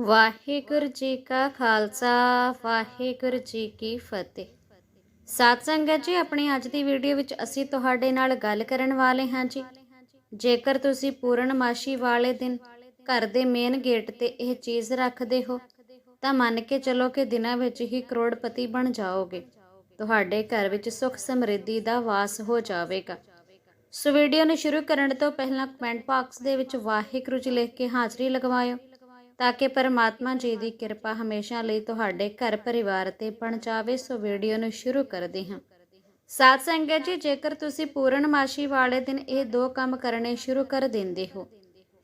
ਵਾਹਿਗੁਰੂ ਜੀ ਕਾ ਖਾਲਸਾ, ਵਾਹਿਗੁਰੂ ਜੀ ਕੀ ਫਤਿਹ। ਸਾਧ ਸੰਗਤ ਜੀ, ਆਪਣੀ ਅੱਜ ਦੀ ਵੀਡੀਓ ਵਿੱਚ ਅਸੀਂ ਤੁਹਾਡੇ ਨਾਲ ਗੱਲ ਕਰਨ ਵਾਲੇ ਹਾਂ ਜੀ। ਜੇਕਰ ਤੁਸੀਂ ਪੂਰਨਮਾਸ਼ੀ ਵਾਲੇ ਦਿਨ ਘਰ ਦੇ ਮੇਨ ਗੇਟ ਤੇ ਇਹ ਚੀਜ਼ ਰੱਖਦੇ ਹੋ, ਤਾਂ ਮੰਨ ਕੇ ਚੱਲੋ ਕਿ ਦਿਨਾਂ ਵਿੱਚ ਹੀ ਕਰੋੜਪਤੀ ਬਣ ਜਾਓਗੇ। ਤੁਹਾਡੇ ਘਰ ਵਿੱਚ ਸੁੱਖ ਸਮਰਿੱਧੀ ਦਾ ਵਾਸ ਹੋ ਜਾਵੇਗਾ। ਸੋ ਵੀਡੀਓ ਨੂੰ ਸ਼ੁਰੂ ਕਰਨ ਤੋਂ ਪਹਿਲਾਂ ਕਮੈਂਟ ਬਾਕਸ ਦੇ ਵਿੱਚ ਵਾਹਿਗੁਰੂ ਜੀ ਲਿਖ ਕੇ ਹਾਜ਼ਰੀ ਲਗਵਾਇਓ। ਤਾਂ ਕਿ ਪਰਮਾਤਮਾ ਜੀ ਦੀ ਕਿਰਪਾ ਹਮੇਸ਼ਾ ਲਈ ਤੁਹਾਡੇ ਘਰ ਪਰਿਵਾਰ ਤੇ ਬਣ ਜਾਵੇ, ਸੋ ਵੀਡੀਓ ਨੂੰ ਸ਼ੁਰੂ ਕਰਦੇ ਹਾਂ। ਸਾਧ ਸੰਗਤ ਜੀ, ਜੇਕਰ ਤੁਸੀਂ ਪੂਰਨਮਾਸ਼ੀ ਵਾਲੇ ਦਿਨ ਇਹ ਦੋ ਕੰਮ ਕਰਨੇ ਸ਼ੁਰੂ ਕਰ ਦਿੰਦੇ ਹੋ,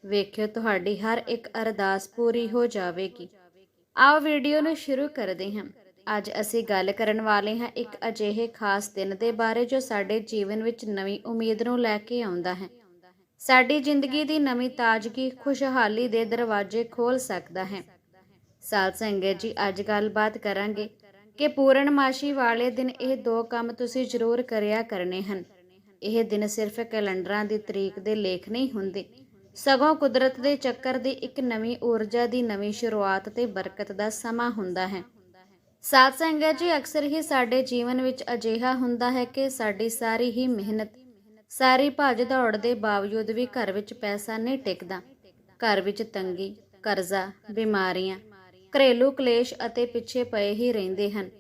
ਵੇਖਿਓ ਤੁਹਾਡੀ ਹਰ ਇੱਕ ਅਰਦਾਸ ਪੂਰੀ ਹੋ ਜਾਵੇਗੀ। ਆਓ ਵੀਡੀਓ ਨੂੰ ਸ਼ੁਰੂ ਕਰਦੇ ਹਾਂ। ਅੱਜ ਅਸੀਂ ਗੱਲ ਕਰਨ ਵਾਲੇ ਹਾਂ ਇੱਕ ਅਜਿਹੇ ਖਾਸ ਦਿਨ ਦੇ ਬਾਰੇ ਜੋ ਸਾਡੇ ਜੀਵਨ ਵਿੱਚ ਨਵੀਂ ਉਮੀਦ ਨੂੰ ਲੈ ਕੇ ਆਉਂਦਾ ਹੈ। ਸਾਡੀ ਜ਼ਿੰਦਗੀ ਦੀ ਨਵੀਂ ਤਾਜ਼ਗੀ ਖੁਸ਼ਹਾਲੀ ਦੇ ਦਰਵਾਜ਼ੇ ਖੋਲ ਸਕਦਾ ਹੈ। ਸਾਧ ਸੰਗਤ ਜੀ, ਅੱਜ ਗੱਲਬਾਤ ਕਰਾਂਗੇ ਕਿ ਪੂਰਨਮਾਸ਼ੀ ਵਾਲੇ ਦਿਨ ਇਹ ਦੋ ਕੰਮ ਤੁਸੀਂ ਜ਼ਰੂਰ ਕਰਿਆ ਕਰਨੇ ਹਨ। ਇਹ ਦਿਨ ਸਿਰਫ ਕੈਲੰਡਰਾਂ ਦੀ ਤਰੀਕ ਦੇ ਲੇਖ ਨਹੀਂ ਹੁੰਦੇ। ਸਗੋਂ ਕੁਦਰਤ ਦੇ ਚੱਕਰ ਦੀ ਇੱਕ ਨਵੀਂ ਊਰਜਾ ਦੀ ਨਵੀਂ ਸ਼ੁਰੂਆਤ ਤੇ ਬਰਕਤ ਦਾ ਸਮਾਂ ਹੁੰਦਾ ਹੈ। ਸਾਧ ਸੰਗਤ ਜੀ, ਅਕਸਰ ਹੀ ਸਾਡੇ ਜੀਵਨ ਵਿੱਚ ਅਜਿਹਾ ਹੁੰਦਾ ਹੈ ਕਿ ਸਾਡੀ ਸਾਰੀ ਹੀ ਮਿਹਨਤ ਸਾਰੀ ਭੱਜ ਦੌੜ ਦੇ ਬਾਵਜੂਦ ਵੀ ਘਰ ਵਿੱਚ ਪੈਸਾ ਨਹੀਂ ਟਿਕਦਾ। ਘਰ ਵਿੱਚ ਤੰਗੀ, ਕਰਜ਼ਾ, ਬਿਮਾਰੀਆਂ, ਘਰੇਲੂ ਕਲੇਸ਼ ਅਤੇ ਪਿੱਛੇ ਪਏ ਹੀ ਰਹਿੰਦੇ ਹਨ।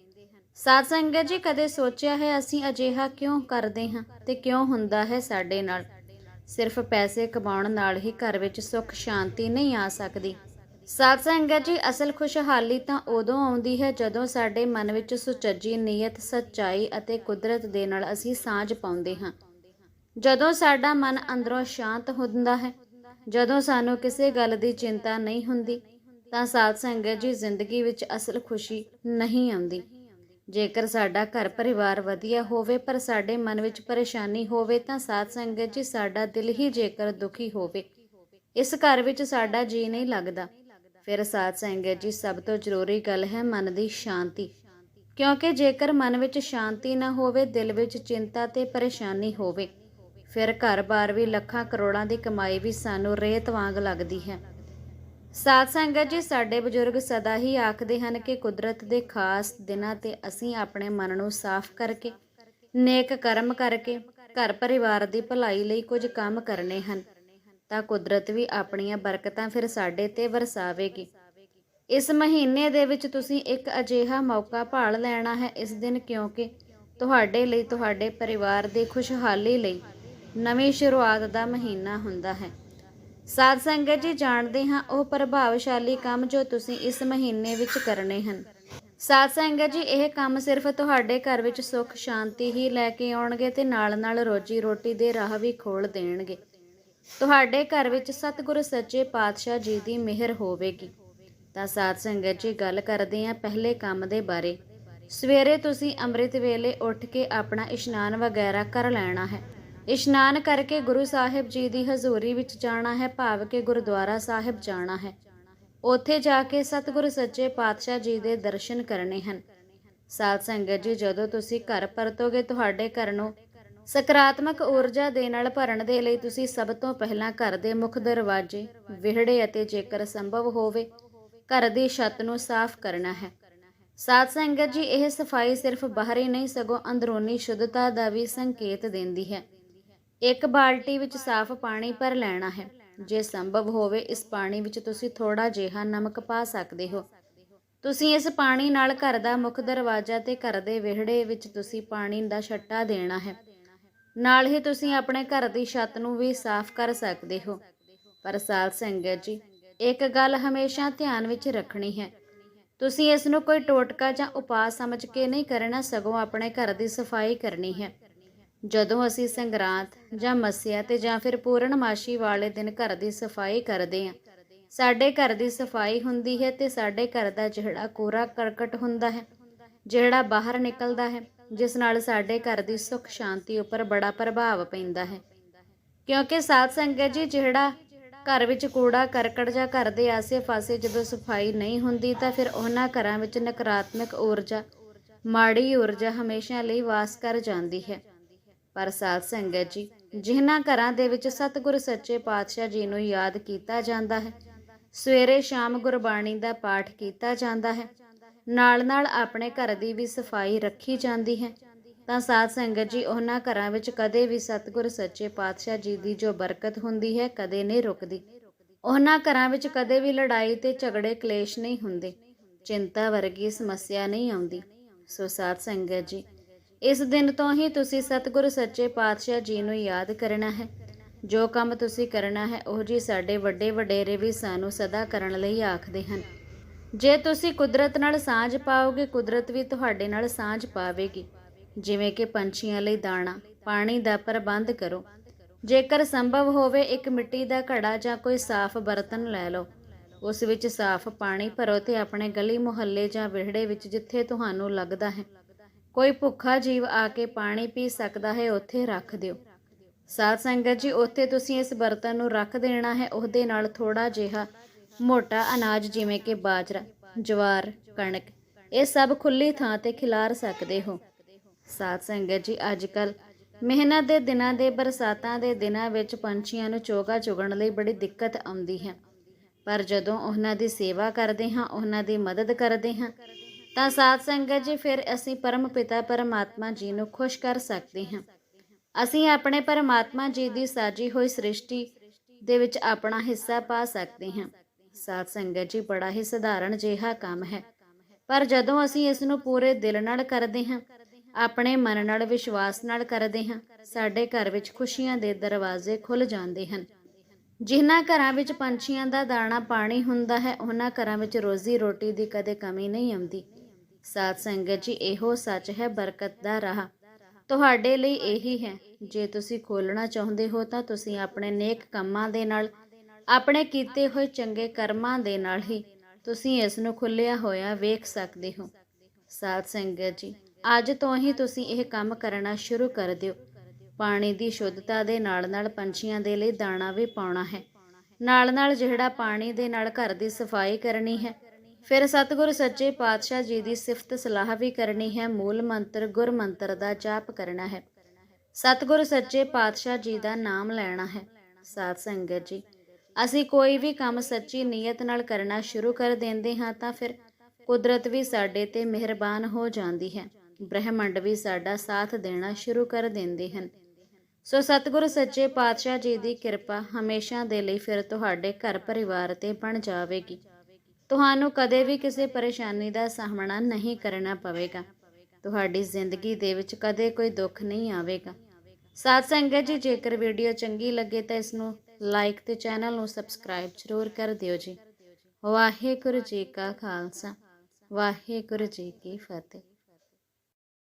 ਸਾਧ ਸੰਗਤ ਜੀ, ਕਦੇ ਸੋਚਿਆ ਹੈ ਅਸੀਂ ਅਜਿਹਾ ਕਿਉਂ ਕਰਦੇ ਹਾਂ ਤੇ ਕਿਉਂ ਹੁੰਦਾ ਹੈ ਸਾਡੇ ਨਾਲ? ਸਿਰਫ ਪੈਸੇ ਕਮਾਉਣ ਨਾਲ ਹੀ ਘਰ ਵਿੱਚ ਸੁੱਖ, ਸ਼ਾਂਤੀ ਨਹੀਂ ਆ ਸਕਦੀ। ਸਾਧ ਸੰਗਤ ਜੀ, ਅਸਲ ਖੁਸ਼ਹਾਲੀ ਤਾਂ ਉਦੋਂ ਆਉਂਦੀ ਹੈ ਜਦੋਂ ਸਾਡੇ ਮਨ ਵਿੱਚ ਸੁਚੱਜੀ, ਨੀਅਤ, ਸੱਚਾਈ ਅਤੇ ਕੁਦਰਤ ਦੇ ਨਾਲ ਅਸੀਂ ਸਾਂਝ ਪਾਉਂਦੇ ਹਾਂ। ਜਦੋਂ ਸਾਡਾ ਮਨ ਅੰਦਰੋਂ ਸ਼ਾਂਤ ਹੁੰਦਾ ਹੈ, ਜਦੋਂ ਸਾਨੂੰ ਕਿਸੇ ਗੱਲ ਦੀ ਚਿੰਤਾ ਨਹੀਂ ਹੁੰਦੀ, ਤਾਂ ਸਾਧ ਸੰਗਤ ਜੀ ਜ਼ਿੰਦਗੀ ਵਿੱਚ ਅਸਲ ਖੁਸ਼ੀ ਨਹੀਂ ਆਉਂਦੀ। ਜੇਕਰ ਸਾਡਾ ਘਰ ਪਰਿਵਾਰ ਵਧੀਆ ਹੋਵੇ, ਪਰ ਸਾਡੇ ਮਨ ਵਿੱਚ ਪਰੇਸ਼ਾਨੀ ਹੋਵੇ, ਤਾਂ ਸਾਧ ਸੰਗਤ ਜੀ ਸਾਡਾ ਦਿਲ ਹੀ ਜੇਕਰ ਦੁਖੀ ਹੋਵੇ, ਇਸ ਘਰ ਵਿੱਚ ਸਾਡਾ ਜੀ ਨਹੀਂ ਲੱਗਦਾ। ਫਿਰ ਸਾਧ ਸੰਗਤ ਜੀ ਸਭ ਤੋਂ ਜ਼ਰੂਰੀ ਗੱਲ ਹੈ ਮਨ ਦੀ ਸ਼ਾਂਤੀ। ਕਿਉਂਕਿ ਜੇਕਰ ਮਨ ਵਿੱਚ ਸ਼ਾਂਤੀ ਨਾ ਹੋਵੇ, ਦਿਲ ਵਿੱਚ ਚਿੰਤਾ ਤੇ ਪਰੇਸ਼ਾਨੀ ਹੋਵੇ ਫਿਰ ਘਰ-ਬਾਰ ਵੀ ਲੱਖਾਂ ਕਰੋੜਾਂ ਦੀ ਕਮਾਈ ਵੀ ਸਾਨੂੰ ਰੇਤ ਵਾਂਗ ਲੱਗਦੀ ਹੈ। ਸਾਧ ਸੰਗਤ ਜੀ, ਸਾਡੇ ਬਜ਼ੁਰਗ ਸਦਾ ਹੀ ਆਖਦੇ ਹਨ ਕਿ ਕੁਦਰਤ ਦੇ ਖਾਸ ਦਿਨਾਂ ਤੇ ਅਸੀਂ ਆਪਣੇ ਮਨ ਨੂੰ ਸਾਫ਼ ਕਰਕੇ, ਨੇਕ ਕਰਮ ਕਰਕੇ, ਘਰ ਪਰਿਵਾਰ ਦੀ ਭਲਾਈ ਲਈ ਕੁਝ ਕੰਮ ਕਰਨੇ ਹਨ। ਤਾਂ ਕੁਦਰਤ ਵੀ ਆਪਣੀਆਂ ਬਰਕਤਾਂ ਫਿਰ ਸਾਡੇ ਤੇ ਵਰਸਾਵੇਗੀ। ਇਸ ਮਹੀਨੇ ਦੇ ਵਿੱਚ ਤੁਸੀਂ ਇੱਕ ਅਜਿਹਾ ਮੌਕਾ ਭਾਲ ਲੈਣਾ ਹੈ ਇਸ ਦਿਨ ਕਿਉਂਕਿ ਤੁਹਾਡੇ ਲਈ, ਤੁਹਾਡੇ ਪਰਿਵਾਰ ਦੀ ਖੁਸ਼ਹਾਲੀ ਲਈ ਨਵੀਂ ਸ਼ੁਰੂਆਤ ਦਾ ਮਹੀਨਾ ਹੁੰਦਾ ਹੈ। ਸਾਧ ਸੰਗਤ ਜੀ ਜਾਣਦੇ ਹਾਂ ਉਹ ਪ੍ਰਭਾਵਸ਼ਾਲੀ ਕੰਮ ਜੋ ਤੁਸੀਂ ਇਸ ਮਹੀਨੇ ਵਿੱਚ ਕਰਨੇ ਹਨ। ਸਾਧ ਸੰਗਤ ਜੀ, ਇਹ ਕੰਮ ਸਿਰਫ ਤੁਹਾਡੇ ਘਰ ਵਿੱਚ ਸੁੱਖ, ਸ਼ਾਂਤੀ ਹੀ ਲੈ ਕੇ ਆਉਣਗੇ ਤੇ ਨਾਲ-ਨਾਲ ਰੋਜੀ ਰੋਟੀ ਦੇ ਰਾਹ ਵੀ ਖੋਲ ਦੇਣਗੇ। ਤੁਹਾਡੇ ਘਰ ਵਿੱਚ ਸਤਿਗੁਰੂ ਸੱਚੇ ਪਾਤਸ਼ਾਹ ਜੀ ਦੀ ਮਿਹਰ ਹੋਵੇਗੀ। ਤਾਂ ਸਾਧ ਸੰਗਤ ਜੀ, ਗੱਲ ਕਰਦੇ ਹਾਂ ਪਹਿਲੇ ਕੰਮ ਦੇ ਬਾਰੇ। ਸਵੇਰੇ ਤੁਸੀਂ ਅੰਮ੍ਰਿਤ ਵੇਲੇ ਉੱਠ ਕੇ ਆਪਣਾ ਇਸ਼ਨਾਨ ਵਗੈਰਾ ਕਰ ਲੈਣਾ ਹੈ। ਇਸ਼ਨਾਨ ਕਰਕੇ ਗੁਰੂ ਸਾਹਿਬ ਜੀ ਦੀ ਹਜ਼ੂਰੀ ਵਿੱਚ ਜਾਣਾ ਹੈ, ਭਾਵ ਕਿ ਗੁਰਦੁਆਰਾ ਸਾਹਿਬ ਜਾਣਾ ਹੈ। ਉੱਥੇ ਜਾ ਕੇ ਸਤਿਗੁਰੂ ਸੱਚੇ ਪਾਤਸ਼ਾਹ ਜੀ ਦੇ ਦਰਸ਼ਨ ਕਰਨੇ ਹਨ। ਸਾਧ ਸੰਗਤ ਜੀ, ਜਦੋਂ ਤੁਸੀਂ ਘਰ ਪਰਤੋਗੇ ਤੁਹਾਡੇ ਘਰ ਨੂੰ ਸਕਾਰਾਤਮਕ ਊਰਜਾ ਦੇ ਨਾਲ ਭਰਨ ਦੇ ਲਈ ਤੁਸੀਂ ਸਭ ਤੋਂ ਪਹਿਲਾਂ ਘਰ ਦੇ ਮੁੱਖ ਦਰਵਾਜ਼ੇ, ਵਿਹੜੇ ਅਤੇ ਜੇਕਰ ਸੰਭਵ ਹੋਵੇ, ਘਰ ਦੀ ਛੱਤ ਨੂੰ ਸਾਫ਼ ਕਰਨਾ ਹੈ। ਸਾਧ ਸੰਗਤ ਜੀ, ਇਹ ਸਫ਼ਾਈ ਸਿਰਫ ਬਾਹਰੀ ਨਹੀਂ, ਸਗੋਂ ਅੰਦਰੂਨੀ ਸ਼ੁੱਧਤਾ ਦਾ ਵੀ ਸੰਕੇਤ ਦਿੰਦੀ ਹੈ। ਇੱਕ ਬਾਲਟੀ ਵਿੱਚ ਸਾਫ਼ ਪਾਣੀ ਭਰ ਲੈਣਾ ਹੈ। ਜੇ ਸੰਭਵ ਹੋਵੇ, ਇਸ ਪਾਣੀ ਵਿੱਚ ਤੁਸੀਂ ਥੋੜਾ ਜਿਹਾ ਨਮਕ ਪਾ ਸਕਦੇ ਹੋ। ਤੁਸੀਂ ਇਸ ਪਾਣੀ ਨਾਲ ਘਰ ਦਾ ਮੁੱਖ ਦਰਵਾਜ਼ਾ ਤੇ ਘਰ ਦੇ ਵਿਹੜੇ ਵਿੱਚ ਤੁਸੀਂ ਪਾਣੀ ਦਾ ਛੱਟਾ ਦੇਣਾ ਹੈ। ਨਾਲ ਹੀ ਤੁਸੀਂ ਆਪਣੇ ਘਰ ਦੀ ਛੱਤ ਨੂੰ ਵੀ ਸਾਫ਼ ਕਰ ਸਕਦੇ ਹੋ। ਪਰ ਸਾਧ ਸੰਗਤ ਜੀ, ਇੱਕ ਗੱਲ ਹਮੇਸ਼ਾ ਧਿਆਨ ਵਿੱਚ ਰੱਖਣੀ ਹੈ। ਤੁਸੀਂ ਇਸ ਨੂੰ ਕੋਈ ਟੋਟਕਾ ਜਾਂ ਉਪਾਅ ਸਮਝ ਕੇ ਨਹੀਂ ਕਰਨਾ, ਸਗੋਂ ਆਪਣੇ ਘਰ ਦੀ ਸਫ਼ਾਈ ਕਰਨੀ ਹੈ। ਜਦੋਂ ਅਸੀਂ ਸੰਗਰਾਂਦ ਜਾਂ ਮੱਸਿਆ ਤੇ ਜਾਂ ਫਿਰ ਪੂਰਨਮਾਸ਼ੀ ਵਾਲੇ ਦਿਨ ਘਰ ਦੀ ਸਫ਼ਾਈ ਕਰਦੇ ਹਾਂ, ਸਾਡੇ ਘਰ ਦੀ ਸਫ਼ਾਈ ਹੁੰਦੀ ਹੈ ਤੇ ਸਾਡੇ ਘਰ ਦਾ ਜਿਹੜਾ ਕੂੜਾ ਕਰਕਟ ਹੁੰਦਾ ਹੈ, ਜਿਹੜਾ ਬਾਹਰ ਨਿਕਲਦਾ ਹੈ, ਜਿਸ ਨਾਲ ਸਾਡੇ ਘਰ ਦੀ ਸੁੱਖ ਸ਼ਾਂਤੀ ਉੱਪਰ ਬੜਾ ਪ੍ਰਭਾਵ ਪੈਂਦਾ ਹੈ। ਕਿਉਂਕਿ ਸਾਧ ਸੰਗਤ ਜੀ, ਜਿਹੜਾ ਘਰ ਵਿੱਚ ਕੂੜਾ ਕਰਕਟ ਜਾਂ ਘਰ ਦੇ ਆਸੇ-ਪਾਸੇ ਜਦੋਂ ਸਫ਼ਾਈ ਨਹੀਂ ਹੁੰਦੀ ਤਾਂ ਫਿਰ ਉਹਨਾਂ ਘਰਾਂ ਵਿੱਚ ਨਕਾਰਾਤਮਕ ਊਰਜਾ, ਮਾੜੀ ਊਰਜਾ ਹਮੇਸ਼ਾ ਲਈ ਵਾਸ ਕਰ ਜਾਂਦੀ ਹੈ। ਪਰ ਸਾਧ ਸੰਗਤ ਜੀ, ਜਿਨ੍ਹਾਂ ਘਰਾਂ ਦੇ ਵਿੱਚ ਸਤਿਗੁਰ ਸੱਚੇ ਪਾਤਸ਼ਾਹ ਜੀ ਨੂੰ ਯਾਦ ਕੀਤਾ ਜਾਂਦਾ ਹੈ, ਸਵੇਰੇ ਸ਼ਾਮ ਗੁਰਬਾਣੀ ਦਾ ਪਾਠ ਕੀਤਾ ਜਾਂਦਾ ਹੈ, ਨਾਲ-ਨਾਲ ਆਪਣੇ ਘਰ ਦੀ ਵੀ ਸਫ਼ਾਈ ਰੱਖੀ ਜਾਂਦੀ ਹੈ, ਤਾਂ ਸਾਧ ਸੰਗਤ ਜੀ ਉਹਨਾਂ ਘਰਾਂ ਵਿੱਚ ਕਦੇ ਵੀ ਸਤਿਗੁਰ ਸੱਚੇ ਪਾਤਸ਼ਾਹ ਜੀ ਦੀ ਜੋ ਬਰਕਤ ਹੁੰਦੀ ਹੈ, ਕਦੇ ਨਹੀਂ ਰੁਕਦੀ। ਉਹਨਾਂ ਘਰਾਂ ਵਿੱਚ ਕਦੇ ਵੀ ਲੜਾਈ ਤੇ ਝਗੜੇ, ਕਲੇਸ਼ ਨਹੀਂ ਹੁੰਦੇ, ਚਿੰਤਾ ਵਰਗੀ ਸਮੱਸਿਆ ਨਹੀਂ ਆਉਂਦੀ। ਸੋ ਸਾਧ ਸੰਗਤ ਜੀ ਇਸ ਦਿਨ ਤੋਂ ਹੀ ਤੁਸੀਂ ਸਤਿਗੁਰ ਸੱਚੇ ਪਾਤਸ਼ਾਹ ਜੀ ਨੂੰ ਯਾਦ ਕਰਨਾ ਹੈ। ਜੋ ਕੰਮ ਤੁਸੀਂ ਕਰਨਾ ਹੈ, ਉਹ ਜੀ ਸਾਡੇ ਵੱਡੇ ਵਡੇਰੇ ਵੀ ਸਾਨੂੰ ਸਦਾ ਕਰਨ ਲਈ ਆਖਦੇ ਹਨ। ਜੇ ਤੁਸੀਂ ਕੁਦਰਤ ਨਾਲ ਸਾਂਝ ਪਾਓਗੇ, ਕੁਦਰਤ ਵੀ ਤੁਹਾਡੇ ਨਾਲ ਸਾਂਝ ਪਾਵੇਗੀ। ਜਿਵੇਂ ਕਿ ਪੰਛੀਆਂ ਲਈ ਦਾਣਾ, ਪਾਣੀ ਦਾ ਪ੍ਰਬੰਧ ਕਰੋ। ਜੇਕਰ ਸੰਭਵ ਹੋਵੇ, ਇੱਕ ਮਿੱਟੀ ਦਾ ਘੜਾ ਜਾਂ ਕੋਈ ਸਾਫ਼ ਬਰਤਨ ਲੈ ਲਓ। ਉਸ ਵਿੱਚ ਸਾਫ਼ ਪਾਣੀ ਭਰੋ ਤੇ ਆਪਣੇ ਗਲੀ ਮੁਹੱਲੇ ਜਾਂ ਵਿਹੜੇ ਵਿੱਚ ਜਿੱਥੇ ਤੁਹਾਨੂੰ ਲੱਗਦਾ ਹੈ। ਕੋਈ ਭੁੱਖਾ ਜੀਵ ਆ ਕੇ ਪਾਣੀ ਪੀ ਸਕਦਾ ਹੈ, ਉੱਥੇ ਰੱਖ ਦਿਓ। ਸਾਧ ਸੰਗਤ ਜੀ, ਉੱਥੇ ਤੁਸੀਂ ਇਸ ਬਰਤਨ ਨੂੰ ਰੱਖ ਦੇਣਾ ਹੈ, ਉਹਦੇ ਨਾਲ ਥੋੜਾ ਜਿਹਾ ਮੋਟਾ ਅਨਾਜ ਜਿਵੇਂ ਕਿ ਬਾਜਰਾ, ਜਵਾਰ, ਕਣਕ, ਇਹ ਸਭ ਖੁੱਲੀ ਥਾਂ ਤੇ ਖਿਲਾਰ ਸਕਦੇ ਹੋ। ਸਾਧ ਸੰਗਤ ਜੀ ਅੱਜ ਕੱਲ ਮਿਹਨਤ ਦੇ ਦਿਨਾਂ ਦੇ, ਬਰਸਾਤਾਂ ਦੇ ਦਿਨਾਂ ਵਿੱਚ ਪੰਛੀਆਂ ਨੂੰ ਚੋਗਾ ਚੁਗਣ ਲਈ ਬੜੀ ਦਿੱਕਤ ਆਉਂਦੀ ਹੈ। ਪਰ ਜਦੋਂ ਉਹਨਾਂ ਦੀ ਸੇਵਾ ਕਰਦੇ ਹਾਂ, ਉਹਨਾਂ ਦੀ ਮਦਦ ਕਰਦੇ ਹਾਂ ਤਾਂ ਸਾਧ ਸੰਗਤ ਜੀ, ਫਿਰ ਅਸੀਂ ਪਰਮ ਪਿਤਾ ਪਰਮਾਤਮਾ ਜੀ ਨੂੰ ਖੁਸ਼ ਕਰ ਸਕਦੇ ਹਾਂ। ਅਸੀਂ ਆਪਣੇ ਪਰਮਾਤਮਾ ਜੀ ਦੀ ਸਾਜੀ ਹੋਈ ਸ੍ਰਿਸ਼ਟੀ ਦੇ ਵਿੱਚ ਆਪਣਾ ਹਿੱਸਾ ਪਾ ਸਕਦੇ ਹਾਂ। ਸਾਧ ਸੰਗਤ ਜੀ, ਬੜਾ ਹੀ ਸਧਾਰਨ ਜਿਹਾ ਕੰਮ ਹੈ। ਪਰ ਜਦੋਂ ਅਸੀਂ ਇਸ ਨੂੰ ਪੂਰੇ ਦਿਲ ਨਾਲ ਕਰਦੇ ਹਾਂ, ਆਪਣੇ ਮਨ ਨਾਲ, ਵਿਸ਼ਵਾਸ ਨਾਲ ਕਰਦੇ ਹਾਂ, ਸਾਡੇ ਘਰ ਵਿੱਚ ਖੁਸ਼ੀਆਂ ਦੇ ਦਰਵਾਜ਼ੇ ਖੁੱਲ ਜਾਂਦੇ ਹਨ। ਜਿਨ੍ਹਾਂ ਘਰਾਂ ਵਿੱਚ ਪੰਛੀਆਂ ਦਾ ਦਾਣਾ ਪਾਣੀ ਹੁੰਦਾ ਹੈ, ਉਹਨਾਂ ਘਰਾਂ ਵਿੱਚ ਰੋਜ਼ੀ ਰੋਟੀ ਦੀ ਕਦੇ ਕਮੀ ਨਹੀਂ ਆਉਂਦੀ। ਸਾਧ ਸੰਗਤ ਜੀ, ਇਹੋ ਸੱਚ ਹੈ, ਬਰਕਤ ਦਾ ਰਾਹ। ਤੁਹਾਡੇ ਲਈ ਇਹੀ ਹੈ। ਜੇ ਤੁਸੀਂ ਖੋਲਣਾ ਚਾਹੁੰਦੇ ਹੋ ਤਾਂ ਤੁਸੀਂ ਆਪਣੇ ਨੇਕ ਕੰਮਾਂ ਦੇ ਨਾਲ, ਆਪਣੇ ਕੀਤੇ ਹੋਏ ਚੰਗੇ ਕਰਮਾਂ ਦੇ ਨਾਲ ਹੀ ਤੁਸੀਂ ਇਸ ਨੂੰ ਖੁੱਲਿਆ ਹੋਇਆ ਵੇਖ ਸਕਦੇ ਹੋ। ਸਾਧ ਸੰਗਤ ਜੀ, ਅੱਜ ਤੋਂ ਹੀ ਤੁਸੀਂ ਇਹ ਕੰਮ ਕਰਨਾ ਸ਼ੁਰੂ ਕਰ ਦਿਓ। ਪਾਣੀ ਦੀ ਸ਼ੁੱਧਤਾ ਦੇ ਨਾਲ ਨਾਲ ਪੰਛੀਆਂ ਦੇ ਲਈ ਦਾਣਾ ਵੀ ਪਾਉਣਾ ਹੈ। ਨਾਲ ਨਾਲ ਜਿਹੜਾ ਪਾਣੀ ਦੇ ਨਾਲ ਘਰ ਦੀ ਸਫ਼ਾਈ ਕਰਨੀ ਹੈ ਫਿਰ ਸਤਿਗੁਰ ਸੱਚੇ ਪਾਤਸ਼ਾਹ ਜੀ ਦੀ ਸਿਫਤ ਸਲਾਹ ਵੀ ਕਰਨੀ ਹੈ। ਮੂਲ ਮੰਤਰ ਗੁਰ ਮੰਤਰ ਦਾ ਜਾਪ ਕਰਨਾ ਹੈ। ਸਤਿਗੁਰ ਸੱਚੇ ਪਾਤਸ਼ਾਹ ਜੀ ਦਾ ਨਾਮ ਲੈਣਾ ਹੈ। ਸਾਧ ਸੰਗਤ ਜੀ, ਅਸੀਂ ਕੋਈ ਵੀ ਕੰਮ ਸੱਚੀ ਨੀਅਤ ਨਾਲ ਕਰਨਾ ਸ਼ੁਰੂ ਕਰ ਦਿੰਦੇ ਹਾਂ ਤਾਂ ਫਿਰ ਕੁਦਰਤ ਵੀ ਸਾਡੇ ਤੇ ਮਿਹਰਬਾਨ ਹੋ ਜਾਂਦੀ ਹੈ। ਬ੍ਰਹਿਮੰਡ ਵੀ ਸਾਡਾ ਸਾਥ ਦੇਣਾ ਸ਼ੁਰੂ ਕਰ ਦਿੰਦੇ ਹਨ। ਸੋ ਸਤਿਗੁਰ ਸੱਚੇ ਪਾਤਸ਼ਾਹ ਜੀ ਦੀ ਕਿਰਪਾ ਹਮੇਸ਼ਾ ਦੇ ਲਈ ਫਿਰ ਤੁਹਾਡੇ ਘਰ ਪਰਿਵਾਰ ਤੇ ਬਣ ਜਾਵੇਗੀ। ਤੁਹਾਨੂੰ ਕਦੇ ਵੀ ਕਿਸੇ ਪਰੇਸ਼ਾਨੀ ਦਾ ਸਾਹਮਣਾ ਨਹੀਂ ਕਰਨਾ ਪਵੇਗਾ। ਤੁਹਾਡੀ ਜ਼ਿੰਦਗੀ ਦੇ ਵਿੱਚ ਕਦੇ ਕੋਈ ਦੁੱਖ ਨਹੀਂ ਆਵੇਗਾ। ਸਾਧ ਸੰਗਤ ਜੀ, ਜੇਕਰ ਵੀਡੀਓ ਚੰਗੀ ਲੱਗੇ ਤਾਂ ਇਸ ਨੂੰ ਲਾਈਕ ਤੇ ਚੈਨਲ ਨੂੰ ਸਬਸਕ੍ਰਾਈਬ ਜ਼ਰੂਰ ਕਰ ਦਿਓ ਜੀ। ਵਾਹਿਗੁਰੂ ਜੀ ਕਾ ਖਾਲਸਾ, ਵਾਹਿਗੁਰੂ ਜੀ ਕੀ ਫਤਿਹ।